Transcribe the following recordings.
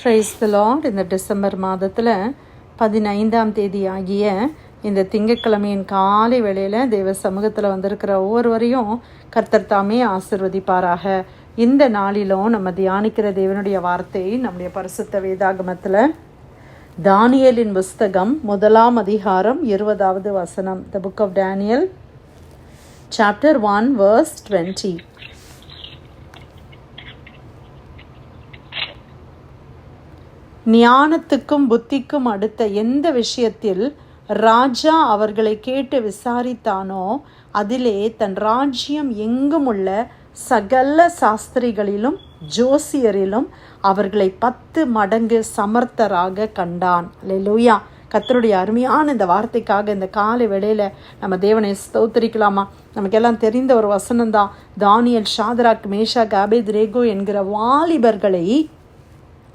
Price the lord இந்த December மாதத்தில் பதினைந்தாம் தேதி ஆகிய இந்த திங்கட்கிழமையின் காலை வேளையில் தேவ சமூகத்தில் வந்திருக்கிற ஒவ்வொருவரையும் கர்த்தர் தாமே ஆசிர்வதிப்பாராக. இந்த நாளிலும் நம்ம தியானிக்கிற தேவனுடைய வார்த்தை நம்முடைய பரிசுத்த வேதாகமத்தில் தானியலின் புஸ்தகம் முதலாம் அதிகாரம் இருபதாவது வசனம். The book of Daniel chapter one verse twenty ஞானத்துக்கும் புத்திக்கும் அடுத்த எந்த விஷயத்தில் ராஜா அவர்களை கேட்டு விசாரித்தானோ அதிலே தன் ராஜ்யம் எங்கும் உள்ள சகல சாஸ்திரிகளிலும் ஜோசியரிலும் அவர்களை பத்து மடங்கு சமர்த்தராக கண்டான். லூயா கத்தருடைய அருமையான இந்த வார்த்தைக்காக இந்த காலை வேளையில் நம்ம தேவனை ஸ்தோத்தரிக்கலாமா? நமக்கெல்லாம் தெரிந்த ஒரு வசனம்தான். தானியல் ஷாதராக் மேஷா காபேத் ரேகோ என்கிற வாலிபர்களை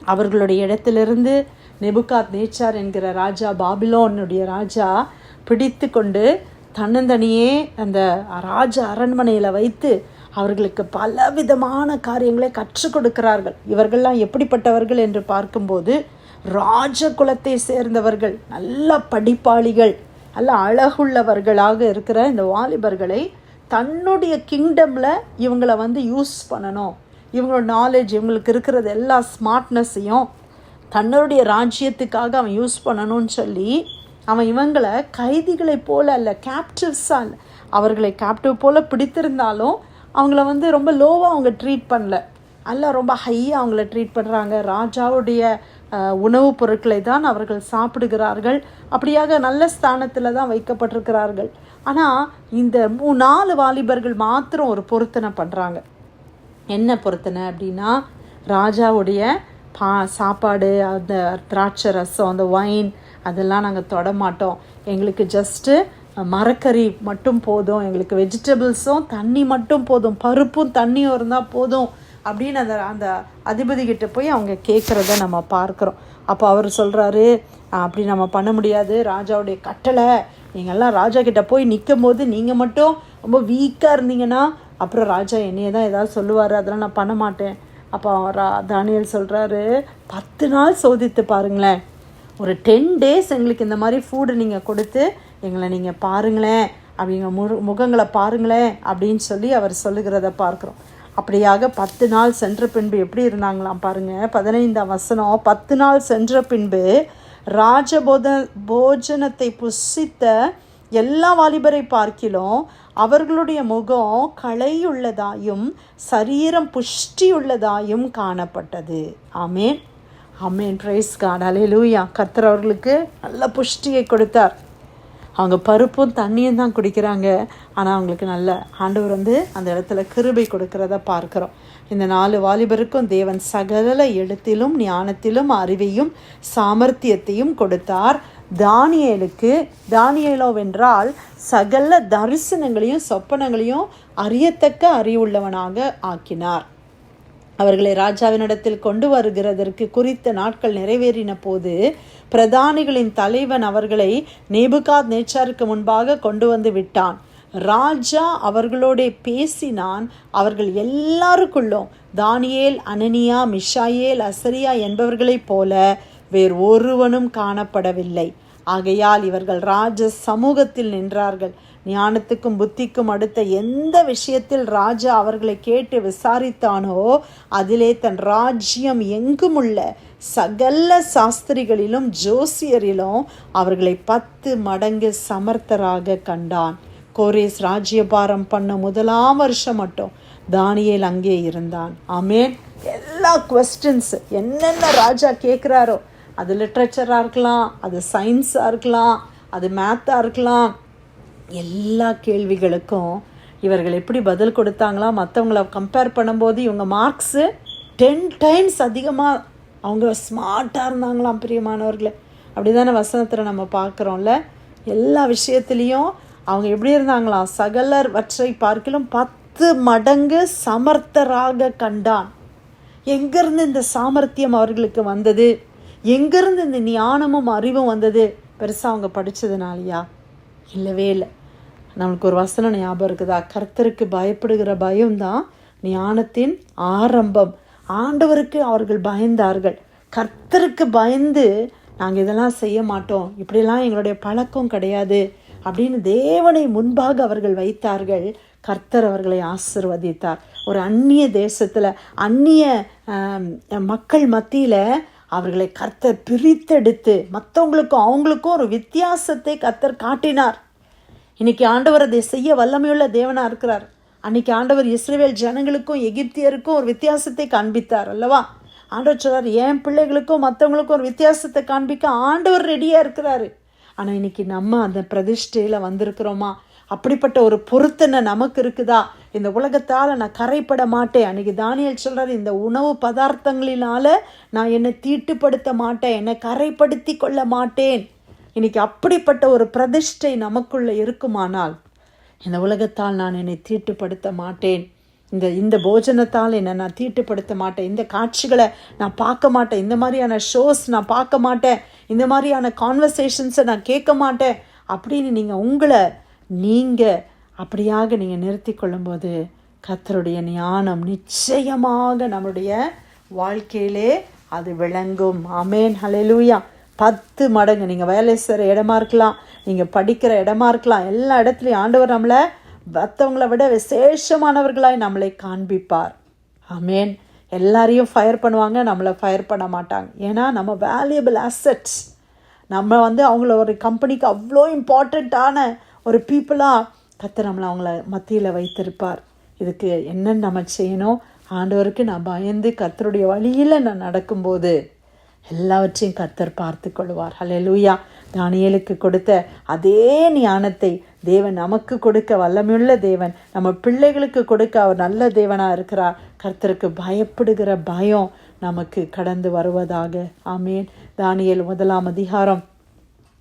அவர்களுடைய இடத்திலிருந்து நெபுகாத் நேச்சார் என்கிற ராஜா பாபிலோனுடைய ராஜா பிடித்து கொண்டு தன்னந்தனியே அந்த ராஜ அரண்மனையில் வைத்து அவர்களுக்கு பல விதமான காரியங்களை கற்றுக் கொடுக்கிறார்கள். இவர்கள்லாம் எப்படிப்பட்டவர்கள் என்று பார்க்கும்போது ராஜ குலத்தை சேர்ந்தவர்கள் நல்ல படிப்பாளிகள் நல்ல அழகுள்ளவர்களாக இருக்கிற இந்த வாலிபர்களை தன்னுடைய கிங்டமில் இவங்களை வந்து யூஸ் பண்ணணும். இவங்களோட நாலேஜ் இவங்களுக்கு இருக்கிறது எல்லா ஸ்மார்ட்னஸையும் தன்னுடைய ராஜ்யத்துக்காக அவன் யூஸ் பண்ணணும்னு சொல்லி அவன் இவங்களை கைதிகளை போல அல்ல கேப்டிவ்ஸாக இல்லை. அவர்களை கேப்டிவ் போல் பிடித்திருந்தாலும் அவங்கள வந்து ரொம்ப லோவாக அவங்க ட்ரீட் பண்ணல. அல்ல ரொம்ப ஹையாக அவங்கள ட்ரீட் பண்ணுறாங்க ராஜாவுடைய உணவுப் பொருட்களை தான் அவர்கள் சாப்பிடுகிறார்கள். அப்படியாக நல்ல ஸ்தானத்தில் தான் வைக்கப்பட்டிருக்கிறார்கள். ஆனால் இந்த மூ நாலு வாலிபர்கள் மாத்திரம் ஒரு பொருத்தனை பண்ணுறாங்க என்ன பொருத்தனை அப்படின்னா ராஜாவுடைய பா சாப்பாடு அந்த திராட்சை ரசம் அந்த ஒயின் அதெல்லாம் நாங்கள் தொட மாட்டோம். எங்களுக்கு ஜஸ்ட்டு மரக்கறி மட்டும் போதும். எங்களுக்கு வெஜிடபிள்ஸும் தண்ணி மட்டும் போதும். பருப்பும் தண்ணியும் இருந்தால் போதும் அப்படின்னு அந்த அந்த அதிபதிகிட்ட போய் அவங்க கேட்குறத நம்ம பார்க்குறோம். அப்போ அவர் சொல்கிறாரு அப்படி நம்ம பண்ண முடியாது. ராஜாவுடைய கட்டளை. நீங்கள்லாம் ராஜா கிட்ட போய் நிற்கும் போது நீங்கள் மட்டும் ரொம்ப வீக்காக இருந்தீங்கன்னா அப்புறம் ராஜா என்னையே தான் ஏதாவது சொல்லுவார் அதெல்லாம் நான் பண்ண மாட்டேன். அப்போ ரா தானியல் சொல்கிறாரு பத்து நாள் சோதித்து பாருங்களேன். ஒரு டென் டேஸ் எங்களுக்கு இந்த மாதிரி ஃபுட்டு நீங்கள் கொடுத்து எங்களை நீங்கள் பாருங்களேன். அப்படிங்க மு முகங்களை பாருங்களேன் அப்படின்னு சொல்லி அவர் சொல்லுகிறத பார்க்குறோம். அப்படியாக பத்து நாள் சென்ற பின்பு எப்படி இருந்தாங்களாம் பாருங்கள் பதினைந்தாம் வசனம் பத்து நாள் சென்ற பின்பு ராஜபோத போஜனத்தை புசித்த எல்லா வாலிபரை பார்க்கிலும் அவர்களுடைய முகம் களையுள்ளதாயும் சரீரம் புஷ்டியுள்ளதாயும் காணப்பட்டது. ஆமேன். ஆமேன். ப்ரைஸ் காட் அலே லூயா கர்த்தர் அவர்களுக்கு நல்ல புஷ்டியை கொடுத்தார். அவங்க பருப்பும் தண்ணியும் தான் குடிக்கிறாங்க. ஆனால் அவங்களுக்கு நல்ல ஆண்டவர் வந்து அந்த இடத்துல கிருபை கொடுக்கிறத பார்க்குறோம். இந்த நாலு வாலிபருக்கும் தேவன் சகல எழுத்திலும் ஞானத்திலும் அறிவையும் சாமர்த்தியத்தையும் கொடுத்தார். தானியலுக்கு தானியலோவென்றால் சகல தரிசனங்களையும் சொப்பனங்களையும் அறியத்தக்க அறிவுள்ளவனாக ஆக்கினார். அவர்களை ராஜாவினிடத்தில் கொண்டு வருகிறதற்கு குறித்த நாட்கள் நிறைவேறின போது பிரதானிகளின் தலைவன் அவர்களை நேபுகாத் நேச்சாருக்கு முன்பாக கொண்டு வந்து விட்டான். ராஜா அவர்களோட பேசினான் அவர்கள் எல்லாருக்குள்ளும் தானியேல் அனனியா மிஷாயேல் அசரியா என்பவர்களைப் போல வேறு ஒருவனும் காணப்படவில்லை. ஆகையால் இவர்கள் ராஜ சமூகத்தில் நின்றார்கள். ஞானத்துக்கும் புத்திக்கும் அடுத்த எந்த விஷயத்தில் ராஜா அவர்களை கேட்டு விசாரித்தானோ அதிலே தன் ராஜ்யம் எங்கும் உள்ள சகல சாஸ்திரிகளிலும் ஜோசியரிலும் அவர்களை பத்து மடங்கு சமர்த்தராக கண்டான். கோரேஸ் ராஜ்யபாரம் பண்ண முதலாம் வருஷம் மட்டும் தானியல் அங்கே இருந்தான். ஆமேன். எல்லா கொஸ்டின்ஸ் என்னென்ன ராஜா கேட்குறாரோ அது லிட்ரேச்சராக இருக்கலாம் அது சயின்ஸாக இருக்கலாம் அது மேத்தாக இருக்கலாம். எல்லா கேள்விகளுக்கும் இவர்கள் எப்படி பதில் கொடுத்தாங்களா மற்றவங்கள கம்பேர் பண்ணும்போது இவங்க மார்க்ஸு டென் டைம்ஸ் அதிகமாக அவங்க ஸ்மார்ட்டாக இருந்தாங்களாம் பிரியமானவர்களே. அப்படி தானே வசனத்தில் நம்ம பார்க்குறோம்ல? எல்லா விஷயத்துலேயும் அவங்க எப்படி இருந்தாங்களாம் சகலர் வற்றை பார்க்கிலும் பத்து மடங்கு சமர்த்தராக கண்டான். எங்கேருந்து இந்த சாமர்த்தியம் அவர்களுக்கு வந்தது? எங்கேருந்து இந்த ஞானமும் அறிவும் வந்தது? பெருசாக அவங்க படித்ததுனாலயா இல்லவே இல்லை. நம்மளுக்கு ஒரு வசனம் ஞாபகம் இருக்குதா? கர்த்தருக்கு பயப்படுகிற பயம்தான் ஞானத்தின் ஆரம்பம். ஆண்டவருக்கு அவர்கள் பயந்தார்கள். கர்த்தருக்கு பயந்து நாங்கள் இதெல்லாம் செய்ய மாட்டோம். இப்படிலாம் எங்களுடைய பழக்கம் கிடையாது அப்படின்னு தேவனை முன்பாக அவர்கள் வைத்தார்கள். கர்த்தர் அவர்களை ஆசிர்வதித்தார். ஒரு அந்நிய தேசத்தில் அந்நிய மக்கள் மத்தியில் அவர்களை கர்த்தர் பிரித்தெடுத்து மற்றவங்களுக்கும் அவங்களுக்கும் ஒரு வித்தியாசத்தை கர்த்தர் காட்டினார். இன்னைக்கு ஆண்டவர் அதை செய்ய வல்லமையுள்ள தேவனாக இருக்கிறார். அன்னைக்கு ஆண்டவர் இஸ்ரேல் ஜனங்களுக்கும் எகிப்தியருக்கும் ஒரு வித்தியாசத்தை காண்பித்தார் அல்லவா? ஆண்டவர் சொல்றார் என் பிள்ளைகளுக்கும் மற்றவங்களுக்கும் ஒரு வித்தியாசத்தை காண்பிக்க ஆண்டவர் ரெடியாக இருக்கிறாரு. ஆனால் இன்னைக்கு நம்ம அந்த பிரதிஷ்டையில் வந்திருக்கிறோமா? அப்படிப்பட்ட ஒரு பொருத்தனை நமக்கு இருக்குதா? இந்த உலகத்தால் நான் கரைப்பட மாட்டேன். அன்றைக்கி தானியல் சொல்கிறார் இந்த உணவு பதார்த்தங்களினால் நான் என்னை தீட்டுப்படுத்த மாட்டேன். என்னை கரைப்படுத்தி கொள்ள மாட்டேன். இன்னைக்கு அப்படிப்பட்ட ஒரு பிரதிஷ்டை நமக்குள்ளே இருக்குமானால் இந்த உலகத்தால் நான் என்னை தீட்டுப்படுத்த மாட்டேன். இந்த இந்த போஜனத்தால் என்னை நான் தீட்டுப்படுத்த மாட்டேன். இந்த காட்சிகளை நான் பார்க்க மாட்டேன். இந்த மாதிரியான ஷோஸ் நான் பார்க்க மாட்டேன். இந்த மாதிரியான கான்வர்சேஷன்ஸை நான் கேட்க மாட்டேன். அப்படின்னு நீங்கள் உங்களை நீங்கள் அப்படியாக நீங்கள் நிறுத்தி கொள்ளும்போது கத்தருடைய ஞானம் நிச்சயமாக நம்முடைய வாழ்க்கையிலே அது விளங்கும். அமேன் ஹலெலூயா பத்து மடங்கு. நீங்கள் வேலை செய்கிற இடமா இருக்கலாம். நீங்கள் படிக்கிற இடமா இருக்கலாம். எல்லா இடத்துலையும் ஆண்டவர் நம்மளை மற்றவங்களை விட விசேஷமானவர்களாய் நம்மளை காண்பிப்பார். அமேன் எல்லாரையும் ஃபயர் பண்ணுவாங்க. நம்மளை ஃபயர் பண்ண மாட்டாங்க. ஏன்னா நம்ம வேல்யூபிள் அசட்ஸ் நம்ம வந்து அவங்கள ஒரு கம்பெனிக்கு அவ்வளோ இம்பார்ட்டண்ட்டான ஒரு பீப்புளாக கத்த நம்மளை அவங்கள மத்தியில் வைத்திருப்பார். இதுக்கு என்னென்னு நம்ம செய்யணும்? ஆண்டவருக்கு நான் பயந்து கர்த்தருடைய வழியில் நான் நடக்கும்போது எல்லாவற்றையும் கர்த்தர் பார்த்து கொள்வார். அல்ல லூயா தானியலுக்கு கொடுத்த அதே ஞானத்தை தேவன் நமக்கு கொடுக்க வல்லமையுள்ள தேவன் நம்ம பிள்ளைகளுக்கு கொடுக்க அவர் நல்ல தேவனாக இருக்கிறார். கர்த்தருக்கு பயப்படுகிற பயம் நமக்கு கடந்து வருவதாக. ஆமேன். தானியல் முதலாம் அதிகாரம்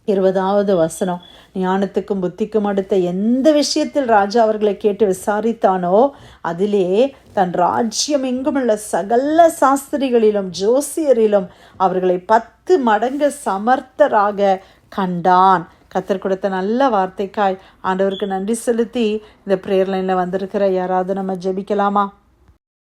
இருபதாவது வசனம். ஞானத்துக்கும் புத்திக்கும் அடுத்த எந்த விஷயத்தில் ராஜா அவர்களை கேட்டு விசாரித்தானோ அதிலே தன் ராஜ்யம் எங்குமுள்ள சகல சாஸ்திரிகளிலும் ஜோசியரிலும் அவர்களை பத்து மடங்கு சமர்த்தராக கண்டான். கத்தர் கொடுத்த நல்ல வார்த்தைக்காய். ஆண்டவருக்கு நன்றி செலுத்தி இந்த ப்ரேயர் லைனில் வந்திருக்கிற யாராவது நம்ம ஜெபிக்கலாமா?